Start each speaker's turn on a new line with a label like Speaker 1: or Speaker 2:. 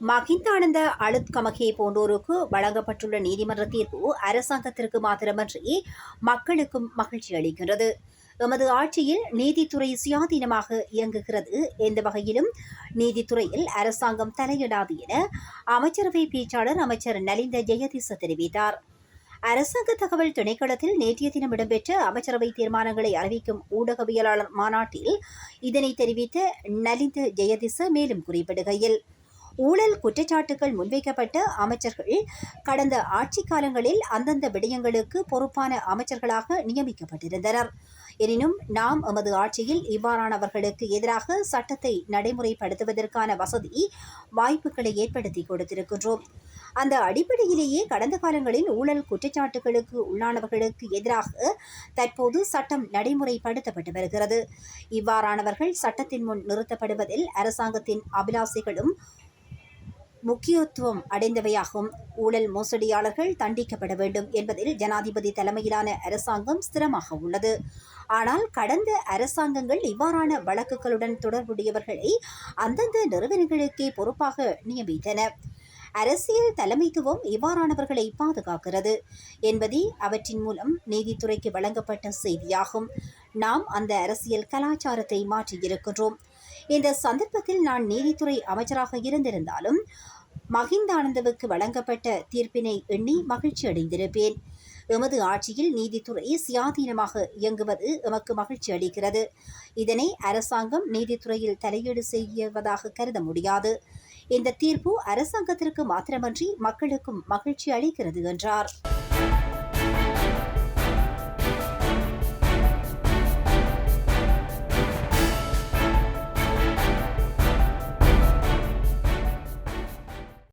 Speaker 1: மகிந்தானந்த அழுத் கமகே போன்றோருக்கு வழங்கப்பட்டுள்ள நீதிமன்ற தீர்ப்பு அரசாங்கத்திற்கு மாத்திரமன்றி மக்களுக்கும் மகிழ்ச்சி அளிக்கிறது எமது ஆட்சியில் நீதித்துறை சுயாதீனமாக இயங்குகிறது. எந்த வகையிலும் நீதித்துறையில் அரசாங்கம் தலையிடாது என அமைச்சரவை பேச்சாளர் அமைச்சர் நலிந்த ஜெயதிச தெரிவித்தார். அரசாங்க தகவல் திணைக்களத்தில் நேற்றைய தினம் இடம்பெற்ற அமைச்சரவை தீர்மானங்களை அறிவிக்கும் ஊடகவியலாளர் மாநாட்டில் இதனை தெரிவித்த நலிந்த ஜெயதிச மேலும் குறிப்பிடுகையில் ஊழல் குற்றச்சாட்டுகள் முன்வைக்கப்பட்ட அமைச்சர்கள் கடந்த ஆட்சி காலங்களில் அந்தந்த விடயங்களுக்கு பொறுப்பான அமைச்சர்களாக நியமிக்கப்பட்டிருந்தனர். எனினும் நாம் எமது ஆட்சியில் இவ்வாறானவர்களுக்கு எதிராக சட்டத்தை நடைமுறைப்படுத்துவதற்கான வசதி வாய்ப்புகளை ஏற்படுத்தி கொடுத்திருக்கின்றோம். அந்த அடிப்படையிலேயே கடந்த காலங்களில் ஊழல் குற்றச்சாட்டுகளுக்கு உள்ளானவர்களுக்கு எதிராக தற்போது சட்டம் நடைமுறைப்படுத்தப்பட்டு வருகிறது. இவ்வாறானவர்கள் சட்டத்தின் முன் நிறுத்தப்படுவதில் அரசாங்கத்தின் அபிலாசைகளும் முக்கியத்துவம் அடைந்தவையாகும். ஊழல் மோசடியாளர்கள் தண்டிக்கப்பட வேண்டும் என்பதில் ஜனாதிபதி தலைமையிலான அரசாங்கம் ஸ்திரமாக உள்ளது. ஆனால் கடந்த அரசாங்கங்கள் இவ்வாறான வழக்குகளுடன் தொடர்புடையவர்களை அந்தந்த நிறுவனங்களுக்கே பொறுப்பாக நியமித்தன. அரசியல் தலைமைத்துவம் இவ்வாறானவர்களை பாதுகாக்கிறது என்பதே அவற்றின் மூலம் நீதித்துறைக்கு வழங்கப்பட்ட செய்தியாகும். நாம் அந்த அரசியல் கலாச்சாரத்தை மாற்றியிருக்கின்றோம். இந்த சந்தர்ப்பத்தில் நான் நீதித்துறை அமைச்சராக இருந்திருந்தாலும் மகிந்தானந்தவுக்கு வழங்கப்பட்ட தீர்ப்பினை எண்ணி மகிழ்ச்சி அடைந்திருப்பேன். எமது ஆட்சியில் நீதித்துறை சுயாதீனமாக இயங்குவது எமக்கு மகிழ்ச்சி அளிக்கிறது. இதனை அரசாங்கம் நீதித்துறையில் தலையீடு செய்வதாக கருத முடியாது. இந்த தீர்ப்பு அரசாங்கத்திற்கு மாத்திரமன்றி மக்களுக்கும் மகிழ்ச்சி அளிக்கிறது என்றார்.